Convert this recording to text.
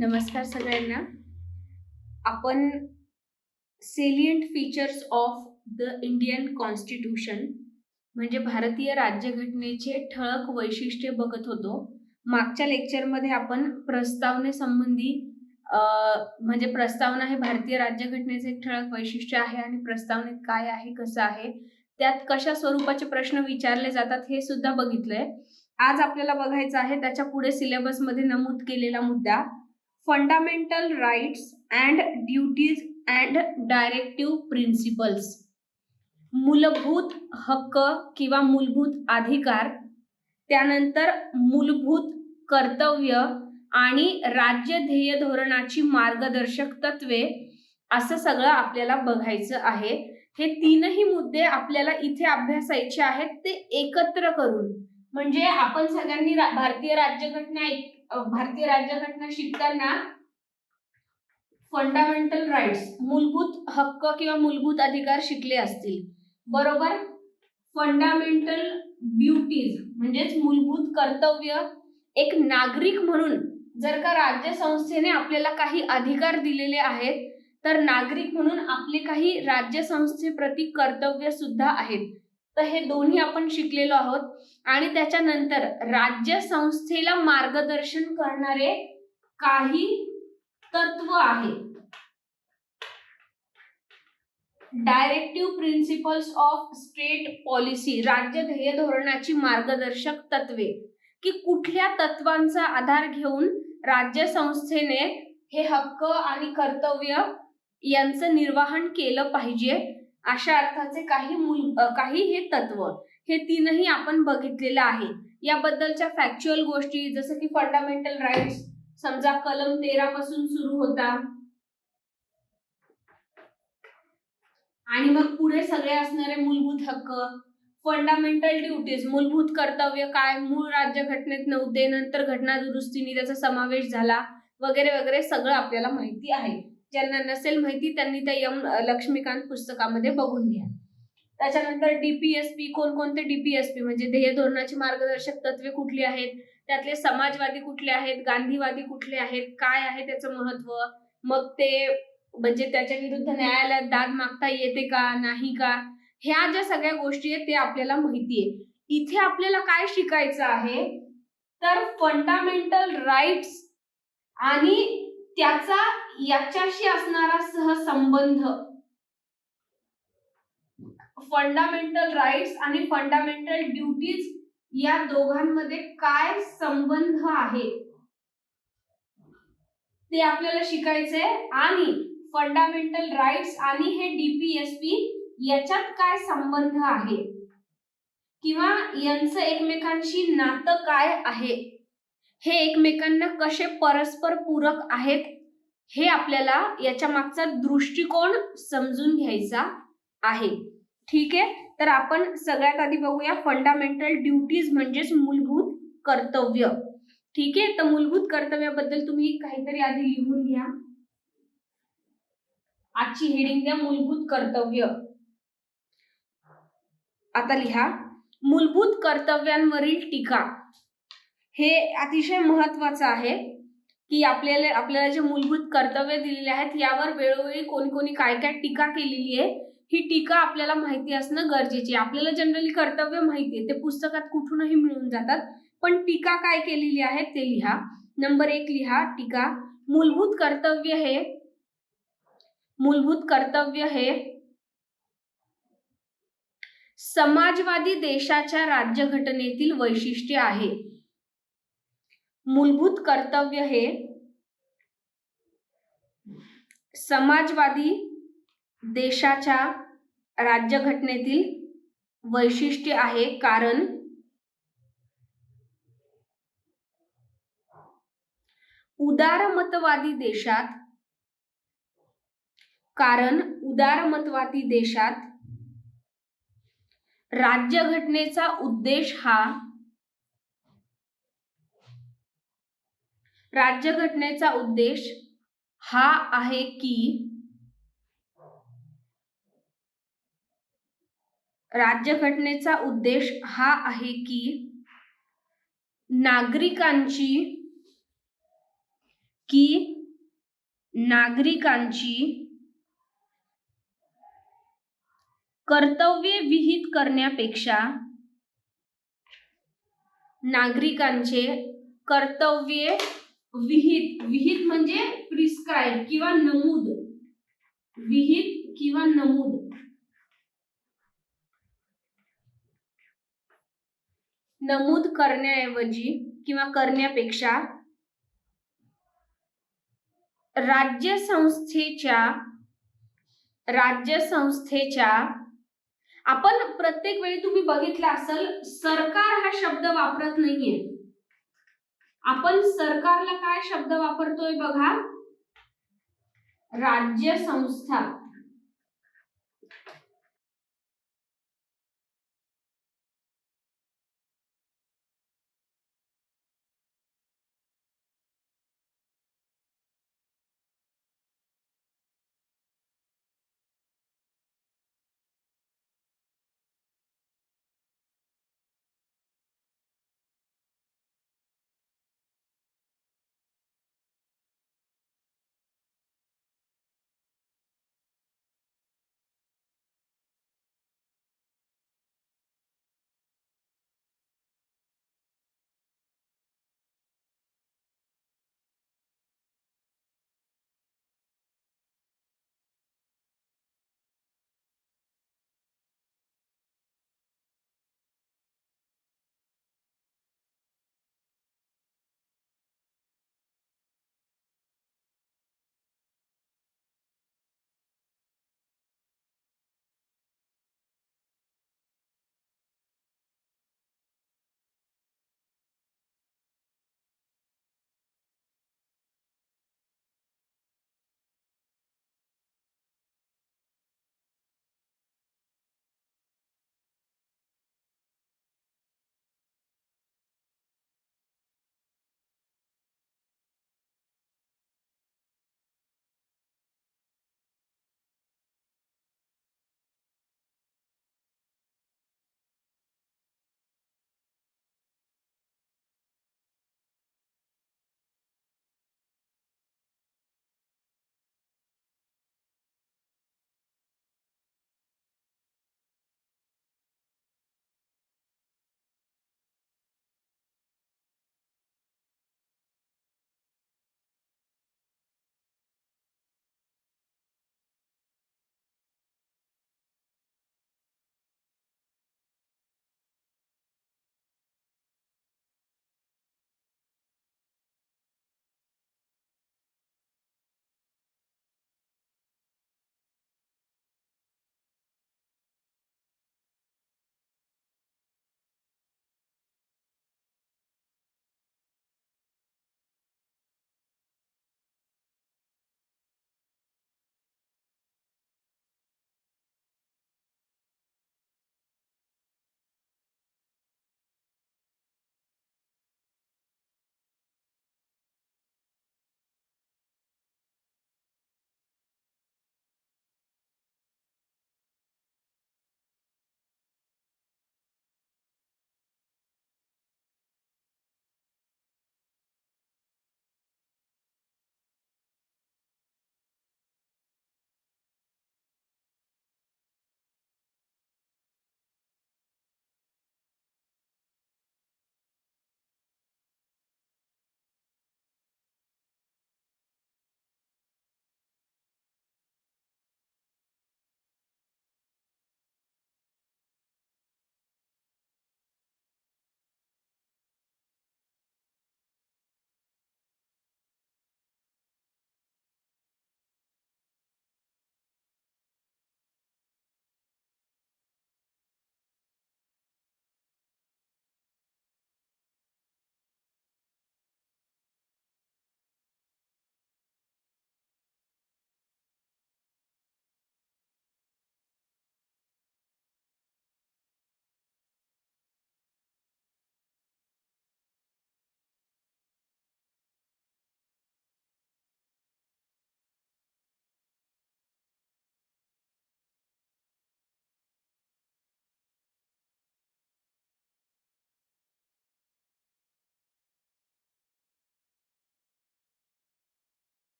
नमस्कार सगळ्यांना. आपण salient features of the Indian constitution म्हणजे भारतीय राज्यघटनेचे ठळक वैशिष्ट्ये बघत होतो. मागच्या लेक्चरमध्ये आपण प्रस्तावनेसंबंधी म्हणजे प्रस्तावना हे भारतीय राज्यघटनेचे एक ठळक वैशिष्ट्य आहे आणि प्रस्तावनेत काय आहे कसं आहे त्यात कशा स्वरूपाचे प्रश्न विचारले जातात हे सुद्धा बघितलंय. आज आपल्याला बघायचं आहे त्याच्या पुढे सिलेबसमध्ये नमूद केलेला मुद्दा fundamental rights and duties and directive principles मूलभूत हक्क किंवा मूलभूत अधिकार त्यानंतर मूलभूत कर्तव्य आणि राज्य ध्येय धोरणाची मार्गदर्शक तत्वे असं सगळं आपल्याला बघायचं आहे. हे तीनही मुद्दे आपल्याला इथे अभ्यासायचे आहेत ते एकत्र करून. म्हणजे आपण सगळ्यांनी भारतीय राज्यघटना भारतीय राज्यघटना शिकताना फंडामेंटल राईट्स मूलभूत हक्क किंवा मूलभूत अधिकार शिकले असतील. बरोबर? फंडामेंटल ड्युटीज म्हणजेच मूलभूत कर्तव्य एक नागरिक म्हणून जर का राज्य संस्थेने आपल्याला काही अधिकार दिलेले आहेत तर नागरिक म्हणून आपले काही राज्य संस्थेप्रती कर्तव्य सुद्धा आहेत. तर हे दोन्ही आपण शिकलेलो आहोत. आणि त्याच्यानंतर राज्य संस्थेला मार्गदर्शन करणारे काही तत्व आहे directive principles of state policy राज्य ध्येय धोरणाची मार्गदर्शक तत्वे. की कुठल्या तत्वांचा आधार घेऊन राज्य संस्थेने हे हक्क आणि कर्तव्य यांचं निर्वाहन केलं पाहिजे. अशा अर्थाचे काही मूल काही हे तत्व हे तीनही आपण बघितलेलं आहे. याबद्दलच्या फॅक्च्युअल गोष्टी जसं की फंडामेंटल राईट्स समजा कलम तेरा पासून सुरू होता. आणि मग पुढे सगळे असणारे मूलभूत हक्क फंडामेंटल ड्युटीज मूलभूत कर्तव्य काय मूळ राज्यघटनेत नव्हते नंतर घटना दुरुस्तीने त्याचा समावेश झाला वगैरे वगैरे सगळं आपल्याला माहिती आहे. ज्यांना नसेल माहिती त्यांनी त्या यम लक्ष्मीकांत पुस्तकामध्ये बघून घ्या. त्याच्यानंतर डीपीएसपी कोणकोणते डीपीएसपी म्हणजे ध्येय धोरणाची मार्गदर्शक तत्वे कुठली आहेत? त्यातले समाजवादी कुठले आहेत? गांधीवादी कुठले आहेत? काय आहे त्याचं महत्त्व मग ते म्हणजे त्याच्या विरुद्ध न्यायालयात दाद मागता येते का? नाही का? ह्या ज्या सगळ्या गोष्टी आहेत ते आपल्याला माहिती आहे. इथे आपल्याला काय शिकायचं आहे? तर फंडामेंटल राईट्स आणि त्याचा याच्याशी असणारा सहसंबंध. फंडामेंटल राईट्स आणि फंडामेंटल ड्युटीज या दोघांमध्ये काय संबंध आहे? ते आपल्याला शिकायचंय. आणि फंडामेंटल राईट्स आणि हे डीपीएसपी याच्यात काय संबंध आहे? किंवा यांचं एकमेकांशी नातं काय आहे? हे एकमेकांना कसे परस्पर पूरक आहेत? हे आपल्याला याच्या मागचा दृष्टिकोन समजून घ्यायचा आहे. ठीक आहे? तर आपण सगळ्यात आधी बघूया फंडामेंटल ड्युटीज म्हणजेच मूलभूत कर्तव्य. ठीक आहे? तर मूलभूत कर्तव्याबद्दल तुम्ही काहीतरी आधी लिहून घ्या. आजची हेडिंग द्या मूलभूत कर्तव्य. आता लिहा. मूलभूत कर्तव्यांवरील टीका. हे अतिशय महत्वाचं आहे. की आपल्याला आपल्याला जे मूलभूत कर्तव्य दिलेले आहेत यावर वेळोवेळी कोणी कोणी काय काय टीका केलेली आहे ही टीका आपल्याला माहिती असणं गरजेची आहे. आपल्याला जनरली कर्तव्य माहिती आहे ते पुस्तकात कुठूनही मिळून जातात. पण टीका काय केलेली आहे ते लिहा. नंबर एक लिहा टीका. मूलभूत कर्तव्य हे मूलभूत कर्तव्य हे समाजवादी देशाच्या राज्यघटनेतील वैशिष्ट्य आहे. मूलभूत कर्तव्य हे समाजवादी देशाच्या राज्यघटनेतील वैशिष्ट्य आहे. कारण उदारमतवादी देशात कारण उदारमतवादी देशात राज्यघटनेचा उद्देश हा राज्यघटनेचा उद्देश हा आहे की राज्यघटनेचा उद्देश हा आहे की नागरिकांची की नागरिकांची कर्तव्ये विहित करण्यापेक्षा नागरिकांचे कर्तव्ये विहित विहित म्हणजे प्रिस्क्राईब किंवा नमूद. विहित किंवा नमूद. नमूद करण्याऐवजी किंवा करण्यापेक्षा राज्य संस्थेच्या राज्य संस्थेच्या आपण प्रत्येक वेळी तुम्ही बघितलं असेल सरकार हा शब्द वापरत नाहीये. आपण सरकारला काय शब्द वापरतोय बघा? राज्य संस्था.